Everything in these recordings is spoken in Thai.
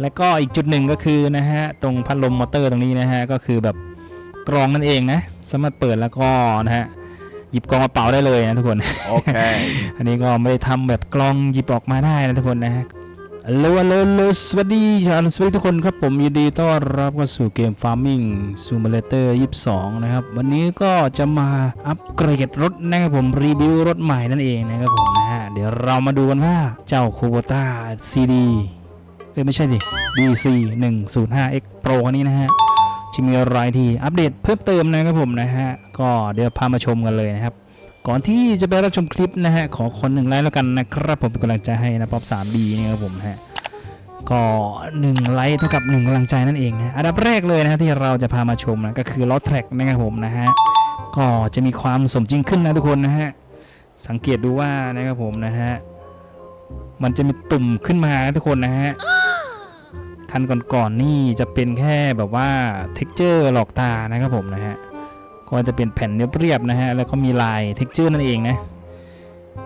แล้วก็อีกจุดหนึ่งก็คือนะฮะตรงพัดลมมอเตอร์ตรงนี้นะฮะก็คือแบบกรองนั่นเองนะสามารถเปิดแล้วก็นะฮะหยิบกรองกระเป๋าได้เลยนะทุกคน Okay. อันนี้ก็ไม่ได้ทำแบบกล้องหยิบออกมาได้นะทุกคนนะฮะโลโลโลสวัสดีชาวสวัสดีทุกคนครับผมยินดีต้อนรับเข้าสู่เกม Farming Simulator 22 นะครับ วันนี้ก็จะมาอัปเกรดรถนะครับผมรีวิวรถใหม่นั่นเองนะครับผมนะฮะเดี๋ยวเรามาดูกันว่าเจ้า Kubota CD เอ้ยไม่ใช่สิ DC 105X Pro คันนี้นะฮะจะมีอะไรที่อัปเดตเพิ่มเติมนะครับผมนะฮะ ก็เดี๋ยวพามาชมกันเลยนะครับ ก่อนที่จะไปรับชมคลิปนะฮะ ขอคนหนึ่งไลค์แล้วกันนะครับ ผมเป็นกำลังใจให้นะป๊อป 3B นี่ครับผมนะฮะก็1ไลค์เท่ากับ1กำลังใจนั่นเองนะอันดับแรกเลยนะฮะที่เราจะพามาชมนะก็คือล้อแทร็กนะครับผมนะฮะก็จะมีความสมจริงขึ้นนะทุกคนนะฮะสังเกตดูว่านะครับผมนะฮะมันจะมีตุ่มขึ้นมาทุกคนนะฮะ คันก่อนๆนี่จะเป็นแค่แบบว่าเท็กเจอร์หลอกตานะครับผมนะฮะก็จะเป็นแผ่นเรียบๆนะฮะแล้วก็มีลายเท็กเจอร์นั่นเองนะ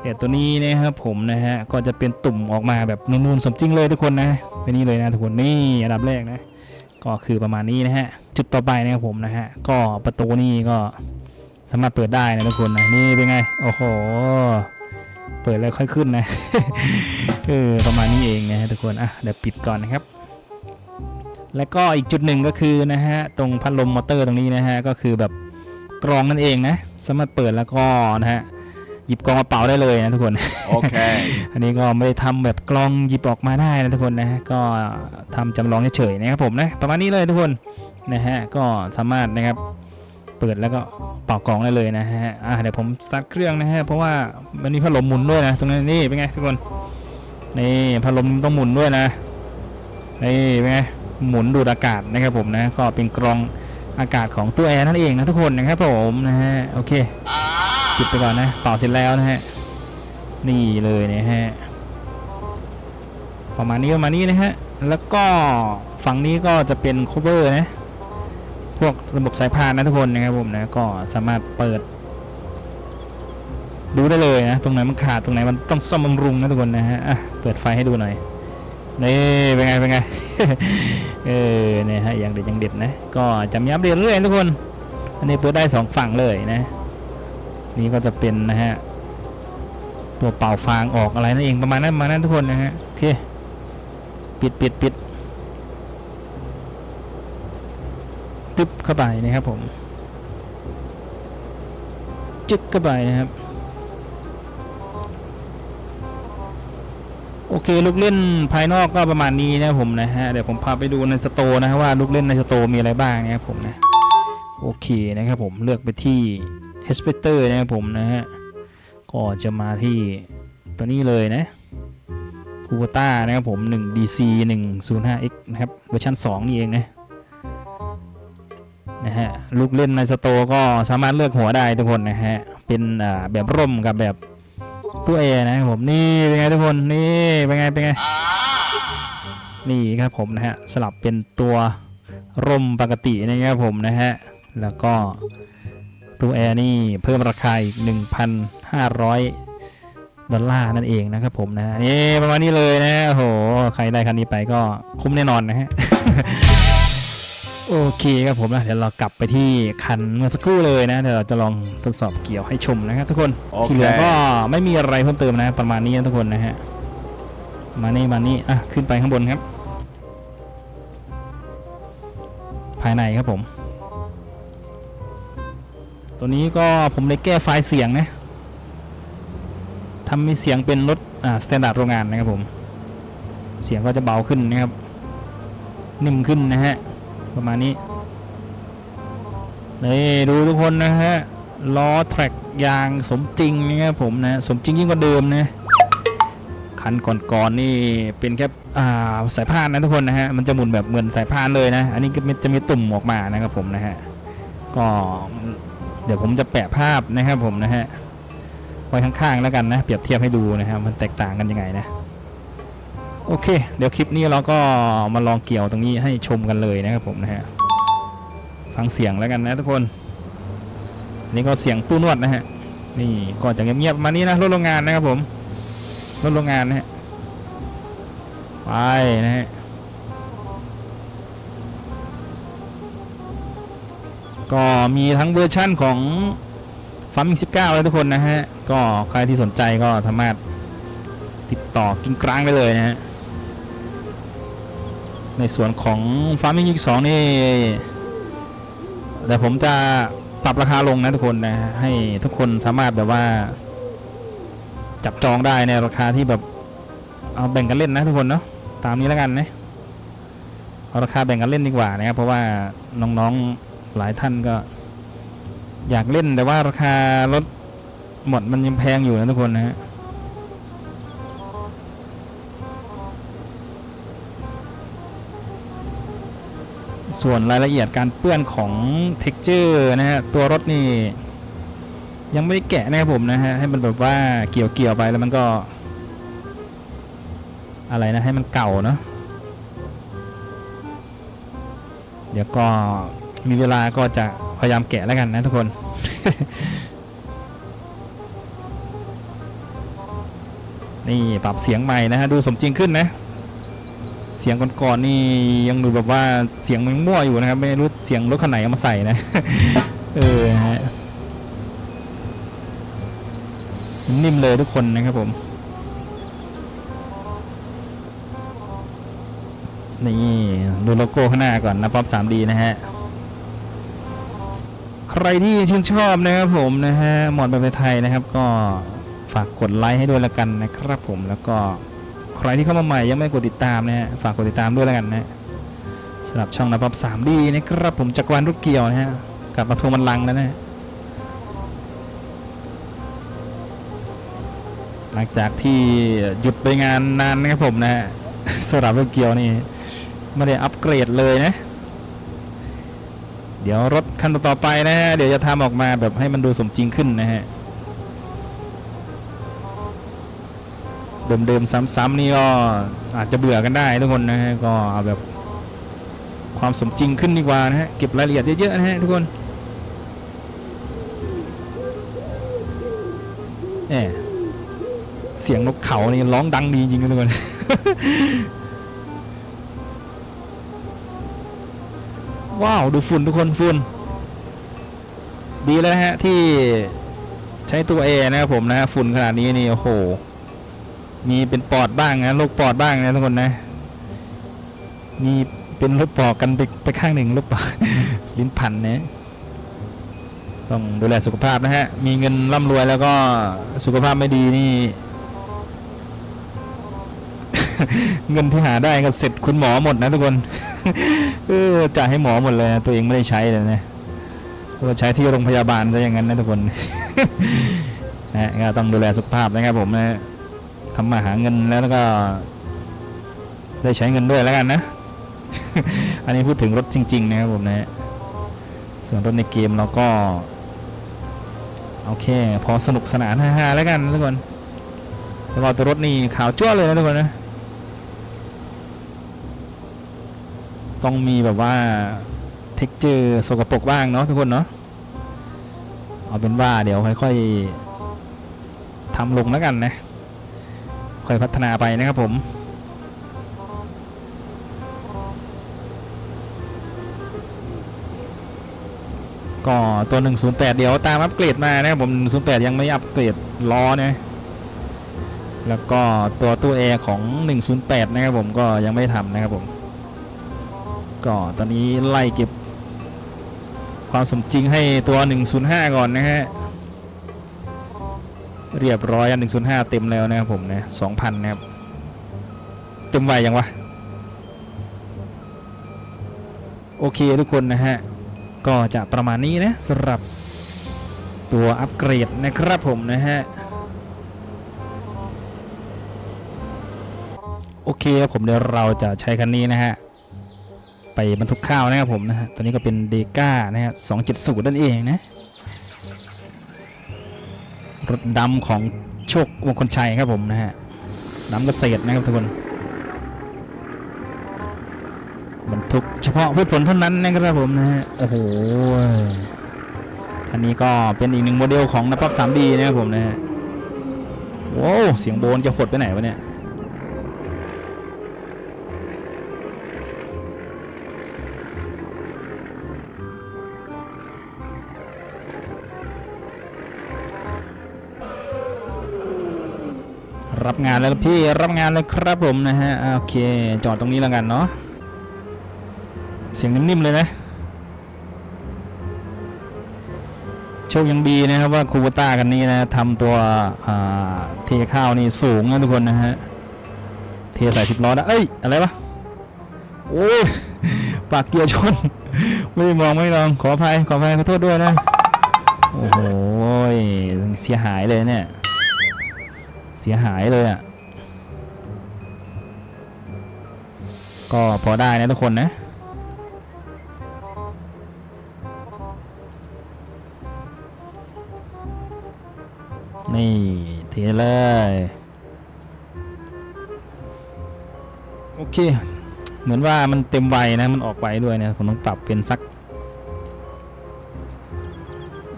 แต่ตัวนี้นะครับผมนะฮะก็จะเป็นตุ่มออกมาแบบนูนๆสมจริงเลยทุกคนนะเป็นนี่เลยนะทุกคนนี่อันดับแรกนะก็คือประมาณนี้นะฮะจุดต่อไปนะครับผมนะฮะก็ประตูนี่ก็สามารถเปิดได้นะทุกคนนะนี่เป็นไงโอ้โหเปิดแล้วค่อยขึ้นนะเออประมาณนี้เองนะฮะทุกคนอะเดี๋ยวปิดก่อนนะครับ แล้วก็อีกจุดหนึ่งก็คือนะฮะตรงพัดลมมอเตอร์ตรงนี้นะฮะก็คือแบบกรองนั่นเองนะสามารถเปิดแล้วก็นะฮะหยิบกรองกระเป๋าได้เลยนะทุกคน Okay. อันนี้ก็ไม่ได้ทำแบบกรองหยิบออกมาได้นะทุกคนนะก็ทำจำลองเฉยๆนะครับผมนะประมาณนี้เลยทุกคนนะฮะก็สามารถนะครับเปิดแล้วก็เป่ากรองได้เลยนะฮะอะเดี๋ยวผมซัดเครื่องนะฮะเพราะว่ามันมีพัดลมหมุนด้วยนะตรงนี้นี่เป็นไงทุกคนนี่พัดลมต้องหมุนด้วยนะนี่เป็นไง หมุนดูดอากาศนะครับผมนะก็เป็นกรองอากาศของตัวแอร์นั่นเองนะทุกคนนะครับผมนะฮะโอเคปิดไปก่อนนะเป่าเสร็จแล้วนะฮะนี่เลยนะฮะประมาณนี้ประมาณนี้นะฮะแล้วก็ฝั่งนี้ก็จะเป็น cover นะพวกระบบสายพานนะทุกคนนะครับผมนะก็สามารถเปิดดูได้เลยนะ ตรงไหนมันขาดตรงไหนมันต้องซ่อมบำรุงนะทุกคนนะฮะอะเปิดไฟให้ดูหน่อย นี่เป็นไงเป็นไงเออเนี่ยฮะย่างเด็ดย่างเด็ดนะก็จะมีอัปเดตเรื่อยทุกคน อันนี้เปิดได้สองฝั่งเลยนะ นี่ก็จะเป็นนะฮะตัวเป่าฟางออกอะไรนั่นเองประมาณนั้นประมาณนั้นทุกคนนะฮะโอเคปิดปิดปิดตึ๊บเข้าไปนะครับผมจึ๊กเข้าไปนะครับ โอเคลูกเล่นภายนอกก็ประมาณนี้นะผมนะฮะเดี๋ยวผมพาไปดูในสโตนะฮะว่าลูกเล่นในสโตมีอะไรบ้างนะครับผมนะโอเคนะครับผมเลือกไปที่ h e s p e c t o r นะครับผมนะฮะก็จะมาที่ตัวนี้เลยนะ c u b o t a นะครับผม 1 DC 105X นะครับเวอร์ชัน2 นี่เองนะนะฮะลูกเล่นในสโตก็สามารถเลือกหัวได้ทุกคนนะฮะเป็นแบบร่มกับแบบ ตู้แอร์นะครับผมนี่เป็นไงทุกคนนี่เป็นไงเป็นไงนี่ครับผมนะฮะสลับเป็นตัวร่มปกตินะครับผมนะฮะแล้วก็ตู้แอร์นี่เพิ่มราคาอีก 1,500 ดอลลาร์นั่นเองนะครับผมนะฮะนี่ประมาณนี้เลยนะโอ้โหใครได้คันนี้ไปก็คุ้มแน่นอนนะฮะ โอเคครับผมนะเดี๋ยวเรากลับไปที่คันเมื่อสักครู่เลยนะเดี๋ยวเราจะลองทดสอบเกี่ยวให้ชมนะครับทุกคนโอเคที่เหลือก็ไม่มีอะไรเพิ่มเติมนะประมาณนี้นะทุกคนนะฮะมานี่มานี่อะขึ้นไปข้างบนครับ ภายในครับผม ตัวนี้ก็ผมได้แก้ไฟล์เสียงนะทำให้เสียงเป็นรถอ่าสแตนดาร์ดโรงงานนะครับผม เสียงก็จะเบาขึ้นนะครับนิ่มขึ้นนะฮะ ประมาณนี้นี่ดูทุกคนนะฮะล้อแทร็กยางสมจริงนะครับผมนะสมจริงยิ่งกว่าเดิมนะคันก่อนๆนี่เป็นแค่อ่าสายพานนะทุกคนนะฮะมันจะหมุนแบบเหมือนสายพานเลยนะ อันนี้ก็จะมีตุ่มออกมานะครับผมนะฮะก็เดี๋ยวผมจะแปะภาพนะครับผมนะฮะไว้ข้างๆแล้วกันนะเปรียบเทียบให้ดูนะครับมันแตกต่างกันยังไงนะ โอเค เดี๋ยวคลิปนี้เราก็มาลองเกี่ยวตรงนี้ให้ชมกันเลยนะครับผมนะฮะ ฟังเสียงแล้วกันนะทุกคน นี่ก็เสียงตู้นวดนะฮะ นี่ก่อนจะเงียบๆมานี้นะรถโรงงานนะครับผม รถโรงงานนะฮะ ไปนะฮะ ก็มีทั้งเวอร์ชั่นของฟัมมิงสิบเก้าเลยทุกคนนะฮะ ก็ใครที่สนใจก็สามารถติดต่อกิ้งกลางไปเลยนะฮะ ในส่วนของ Farming 22นี่เดี๋ยวผมจะปรับราคาลงนะทุกคนนะฮะให้ทุกคนสามารถแบบว่า จับจองได้ในราคาที่แบบเอาแบ่งกันเล่นนะทุกคนเนาะตามนี้แล้วกันนะเอาราคาแบ่งกันเล่นดีกว่านะครับเพราะว่าน้องๆหลายท่านก็ อยากเล่นแต่ว่าราคารถหมดมันยังแพงอยู่นะทุกคนนะฮะ ส่วนรายละเอียดการเปื้อนของ t e x t อร์นะฮะตัวรถนี่ยังไม่ได้แกะนะครับผมนะฮะให้มันแบบว่าเกี่ยวเกี่ยวไปแล้วมันก็ อะไรนะให้มันเก่าเนาะเดี๋ยวก็มีเวลาก็จะพยายามแกะแล้วกันนะทุกคน นี่ปรับเสียงใหม่นะฮะดูสมจริงขึ้นนะ เสียงก่อนๆนี่ยังดูแบบว่าเสียงมันมั่วอยู่นะครับ ไม่รู้เสียงรถคันไหนเอามาใส่นะ เออนิ่มเลยทุกคนนะครับผม นี่ดูโลโก้ข้างหน้าก่อนนะป๊อป 3D นะฮะ ใครที่ชื่นชอบนะครับผมนะฮะหมอดแบบไทยนะครับ ก็ฝากกดไลค์ให้ด้วยละกันนะครับผมแล้วก็ ใครที่เข้ามาใหม่ยังไม่กดติดตามนะฮะฝากกดติดตามด้วยแล้วกันนะสำหรับช่องนะป๊อป 3D นะครับผมจักรวาลรถเกี่ยวนะฮะกลับมาทวงบันลังก์แล้วนะหลังจากที่หยุดไปงานนานนะครับผมนะฮะสำหรับรถเกียวนี่ไม่ได้อัปเกรดเลยนะ เดี๋ยวรถคันต่อไปนะฮะเดี๋ยวจะทำออกมาแบบให้มันดูสมจริงขึ้นนะฮะ เดิมๆซ้ำๆนี่ก็อาจจะเบื่อกันได้ทุกคนนะฮะก็เอาแบบความสมจริงขึ้นดีกว่านะฮะเก็บรายละเอียดเยอะๆนะฮะทุกคนแหมเสียงนกเขานี่ร้องดังดีจริงทุกคนว้าวดูฝุ่นทุกคนฝุ่นดีแล้วฮะที่ใช้ตัวเอนะครับผมนะฝุ่นขนาดนี้นี่โอ้โห มีเป็นปอดบ้างนะโรคปอดบ้างนะทุกคนนะมีเป็นรถปอดกันไปไปข้างหนึ่งรถปอดลิ้นพันนะต้องดูแลสุขภาพนะฮะ มีเงินร่ำรวยแล้วก็สุขภาพไม่ดีนี่ เงินที่หาได้ก็เสร็จคุณหมอหมดนะทุกคนเออจ่ายให้หมอหมดเลยตัวเองไม่ได้ใช้เลยนะก็ใช้ที่โรงพยาบาลซะอย่างนั้นนะทุกคนนะฮะก็ต้องดูแลสุขภาพนะครับผมนะ ทำมาหาเงินแล้วก็ ได้ใช้เงินด้วยแล้วกันนะ อันนี้พูดถึงรถจริง ๆ นะครับผมนะส่วนรถในเกมเราก็ โอเค พอสนุกสนานฮาๆแล้วกันทุกคนแล้วก็ตัวรถนี่ขาวจ้วเลยนะทุกคนนะต้องมีแบบว่าเท็กเจอร์สกปรกบ้างเนาะทุกคนเนาะเอาเป็นว่าเดี๋ยวค่อยๆทำลงแล้วกันนะ ค่อยพัฒนาไปนะครับผมก็ตัว 108 เดี๋ยวตามอัปเกรดมานะครับผม 108 ยังไม่อัปเกรดล้อนะแล้วก็ตัวตู้แอร์ของ 108 นะครับผมก็ยังไม่ได้ทำนะครับผม ก็ตอนนี้ไล่เก็บความสมจริงให้ตัว 105 ก่อนนะฮะ เรียบร้อยอัน105เต็มแล้วนะครับผมนะ2,000นะครับ เต็มไวยังวะ โอเคทุกคนนะฮะ ก็จะประมาณนี้นะสำหรับตัวอัปเกรดนะครับผมนะฮะ โอเคครับผมเดี๋ยวเราจะใช้คันนี้นะฮะ ไปบรรทุกข้าวนะครับผมนะฮะ ตัวนี้ก็เป็นเดก้านะฮะ270นั่นเองนะ รถดำของโชคมงคลชัยครับผมนะฮะดำเกษตรนะครับทุกคนบรรทุกเฉพาะพืชผลเท่านั้นนะครับผมนะฮะโอ้โหคันนี้ก็เป็นอีกหนึ่งโมเดลของนับปับสามดีนะครับผมนะฮะโว้วเสียงโบนจะหดไปไหนวะเนี่ย รับงานแล้วพี่รับงานเลยครับผมนะฮะโอเค จอดตรงนี้แล้วกันเนาะเสียงนิ่มๆเลยนะโชคยังดีนะครับว่าคูโบต้ากันนี้นะทำตัวอ่าเทข้าวนี่สูงนะทุกคนนะฮะเทใส่สิบล้อนะเอ้ยอะไรวะโอ้ยปากเกียร์ชน ไม่มองไม่ลองขออภัยขออภัยขอโทษด้วยนะ โอ้โหเสียหายเลยเนี่ย เสียหายเลยอะ ก็พอได้นะทุกคนนะนี่เทเลย โอเค เหมือนว่ามันเต็มไวนะ มันออกไวด้วยนะ ผมต้องปรับเป็นสัก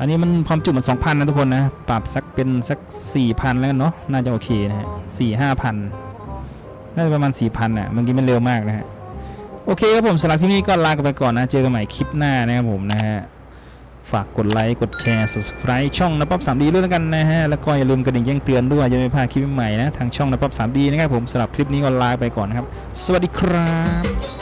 อันนี้มันความจุมันสองพันนะทุกคนนะ ปรับสักเป็นสักสี่พันแล้วกันเนาะ น่าจะโอเคนะฮะสี่ห้าพันน่าจะประมาณสี่พันอะเมื่อกี้มันเร็วมากนะฮะ โอเคครับผมสำหรับที่นี้ก็ลากันไปก่อนนะ เจอกันใหม่คลิปหน้านะครับผมนะฮะ ฝากกดไลค์ กดแชร์ subscribe ช่องนป๊อป 3D ด้วยแล้วกันนะฮะ แล้วก็อย่าลืมกระดิ่งแจ้งเตือนด้วยจะไม่พลาดคลิปใหม่นะ ทางช่องนป๊อป 3D นะครับผมสำหรับคลิปนี้ก็ลาไปก่อนนะครับ สวัสดีครับ